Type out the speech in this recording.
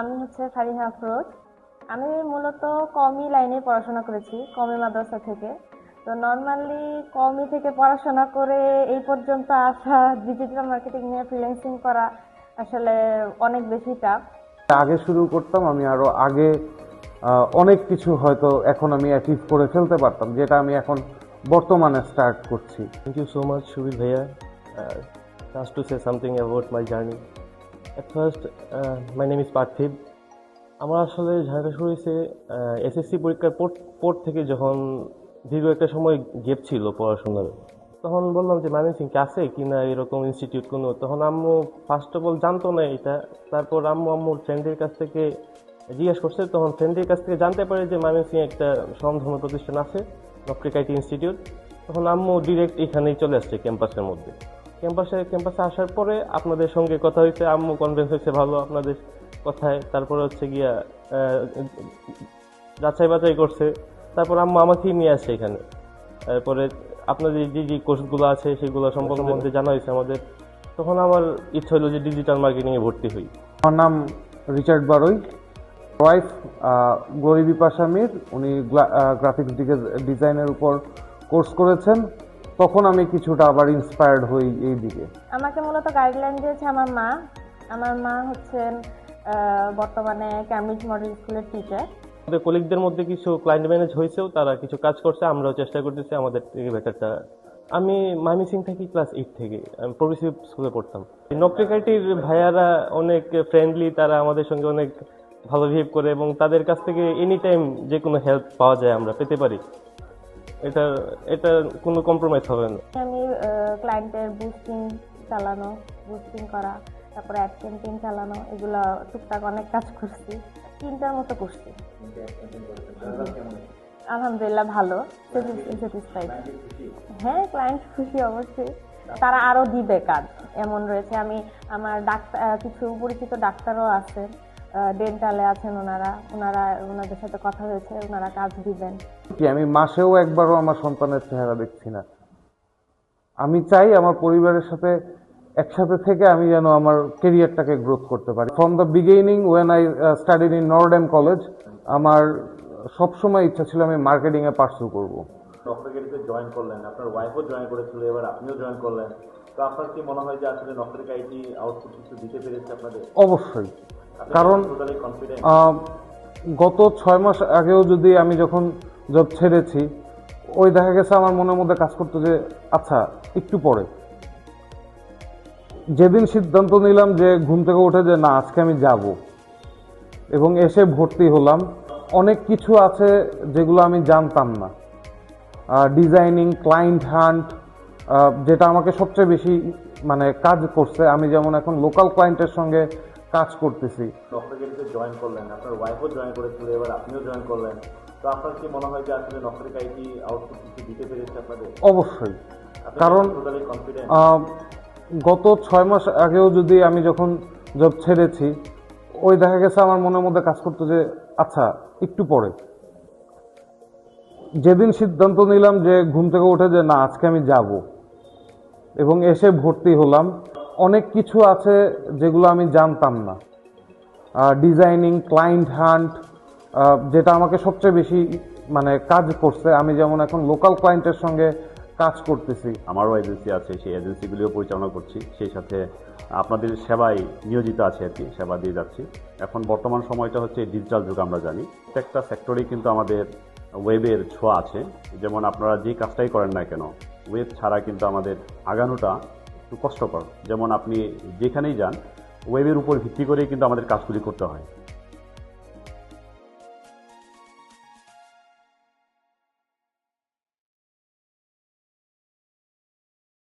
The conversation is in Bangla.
আমি হচ্ছে ফারিহা আফরোজ। আমি মূলত কমি লাইনে পড়াশোনা করেছি কমি মাদ্রাসা থেকে। তো নর্মালি কমি থেকে পড়াশোনা করে এই পর্যন্ত আসা ডিজিটাল মার্কেটিং নিয়ে ফ্রিল্যান্সিং করা আসলে অনেক বেশি টাফ আগে শুরু করতাম আমি আরও আগে অনেক কিছু হয়তো এখন আমি অ্যাচিভ করে ফেলতে পারতাম যেটা আমি এখন বর্তমানে স্টার্ট করছি। You so much, Shubir Bhaiya. Uh, just to say something about my first, uh, my name is Parthiv. আমার আসলে ঝাড়া শুরু হয়েছে এসএসসি পরীক্ষার পর পর থেকে যখন দীর্ঘ একটা সময় গেপ ছিল পড়াশোনার তখন বললাম যে মামি সিং আছে কিনা এরকম ইনস্টিটিউট কোনো? তখন আম্মু ফার্স্ট অফ অল জানতো না এটা। তারপর আম্মু আম্মুর ফ্রেন্ডের কাছ থেকে জিজ্ঞেস করছে। তখন ফ্রেন্ডের কাছ থেকে জানতে পারে যে মামি সিং একটা স্বনামধন্য প্রতিষ্ঠান আছে নকরিকাইটি ইনস্টিটিউট তখন আম্মু ডিরেক্ট এখানেই চলে আসছে ক্যাম্পাসের মধ্যে। ক্যাম্পাসে ক্যাম্পাসে আসার পরে আপনাদের সঙ্গে কথা হয়েছে আম্মু কনভিন্স হয়েছে ভালো আপনাদের কথায়। তারপরে হচ্ছে গিয়া যাচাই বাছাই করছে। তারপর আম্মু আমাকেই নিয়ে আসছে এখানে। তারপরে আপনাদের যে যে কোর্সগুলো আছে সেগুলো মধ্যে জানা হয়েছে আমাদের। তখন আমার ইচ্ছা হলো যে ডিজিটাল মার্কেটিংয়ে ভর্তি হই। আমার নাম রিচার্ড বারই। ওয়াইফ গৌরী বিপাশা মির। উনি গ্রাফিক্স ডিজাইনের উপর কোর্স করেছেন। তখন আমি কিছুটা আবার ইন্সপায়ার্ড হই এই দিকে। আমাকে মূলত গাইডলাইন দিয়েছে আমার মা। আমার মা হচ্ছেন বর্তমানে ক্যামব্রিজ মডেল স্কুলের টিচার আমাদের কলিগদের মধ্যে কিছু ক্লায়েন্ট ম্যানেজ হয়েছেও তারা কিছু কাজ করছে আমরাও চেষ্টা করতেছি আমাদের থেকে বেটারটা আমি মাইমি সিং থাকি ক্লাস এইট থেকে আমি প্রগ্রেসিভ স্কুলে পড়তাম। নকরিকাইটির ভাইয়ারা অনেক ফ্রেন্ডলি তারা আমাদের সঙ্গে অনেক ভালো বিহেভ করে এবং তাদের কাছ থেকে এনি টাইম যে কোনো হেল্প পাওয়া যায় আমরা পেতে পারি। এটা এটা কোনো কম্প্রোমাইজ হবে না। আমি ক্লায়েন্টের বুস্টিং চালানো বুস্টিং করা, তারপরে অ্যাড ক্যাম্পেইন চালানো, এগুলো টুকটাক অনেক কাজ করছি। তিনটার মতো করছি। আলহামদুলিল্লাহ ভালো স্যাটিসফাইড হ্যাঁ ক্লায়েন্ট খুশি অবশ্যই। তারা আরও দিবে কাজ। এমন রয়েছে, আমি, আমার ডাক্তার কিছু পরিচিত ডাক্তারও আছেন। ডেন্টালে আছেন ওনারা ওনারা ওনাদের সাথে কথা হয়েছে ওনারা কাজ দিবেন। কি আমি মাসেও একবারও আমার সন্তানের চেহারা দেখছি না। আমি চাই আমার পরিবারের সাথে একসাথে থেকে আমি যেন আমার কেরিয়ারটাকে গ্রোথ করতে পারি। From the beginning when I studied in Notre Dame college আমার সবসময় ইচ্ছা ছিল আমি মার্কেটিংয়ে পার্সু করব। জয়েন করলেন আপনার ওয়াইফও জয়েন করেছিল এবার আপনিও জয়েন করলেন। তো আপনার কি মনে হয় যে আসলে আউটপুট কিছু দিতে পেরেছে আপনাদের? অবশ্যই। কারণ গত ছয় মাস আগেও যদি আমি যখন জব ছেড়েছি ওই দেখা গেছে আমার মনের মধ্যে কাজ করতো যে আচ্ছা একটু পরে। যেদিন সিদ্ধান্ত নিলাম যে ঘুম থেকে উঠে যে না আজকে আমি যাব। এবং এসে ভর্তি হলাম অনেক কিছু আছে যেগুলো আমি জানতাম না। ডিজাইনিং ক্লায়েন্ট হান্ট যেটা আমাকে সবচেয়ে বেশি মানে কাজ করছে। আমি যেমন এখন লোকাল ক্লায়েন্টের সঙ্গে কাজ করতেছি। জয়েন করলেন আপনার ওয়াইফও জয়েন করেছিল এবার আপনিও জয়েন করলেন। তো আপনার কি মনে হয় যে আসলে নকরিকাইটি আউটপুট কিছু দিতে পেরেছে আপনাদের? অবশ্যই। কারণ গত ছয় মাস আগেও যদি আমি যখন জব ছেড়েছি ওই দেখা গেছে আমার মনের মধ্যে কাজ করতো যে আচ্ছা একটু পরে। যেদিন সিদ্ধান্ত নিলাম যে ঘুম থেকে উঠে যে না আজকে আমি যাব। এবং এসে ভর্তি হলাম। অনেক কিছু আছে যেগুলো আমি জানতাম না। ডিজাইনিং ক্লায়েন্ট হান্ট যেটা আমাকে সবচেয়ে বেশি মানে কাজ করছে। আমি যেমন এখন লোকাল ক্লায়েন্টের সঙ্গে কাজ করতেছি। আমারও এজেন্সি আছে, সেই এজেন্সিগুলিও পরিচালনা করছি। সেই সাথে আপনাদের সেবায় নিয়োজিত আছে আর কি, সেবা দিয়ে যাচ্ছি। এখন বর্তমান সময়টা হচ্ছে ডিজিটাল যুগ আমরা জানি। প্রত্যেকটা সেক্টরেই কিন্তু আমাদের ওয়েবের ছোঁয়া আছে। যেমন আপনারা যে কাজটাই করেন না কেন ওয়েব ছাড়া কিন্তু আমাদের আগানোটা একটু কষ্টকর। যেমন আপনি যেখানেই যান ওয়েবের উপর ভিত্তি করেই কিন্তু আমাদের কাজগুলি করতে হয়।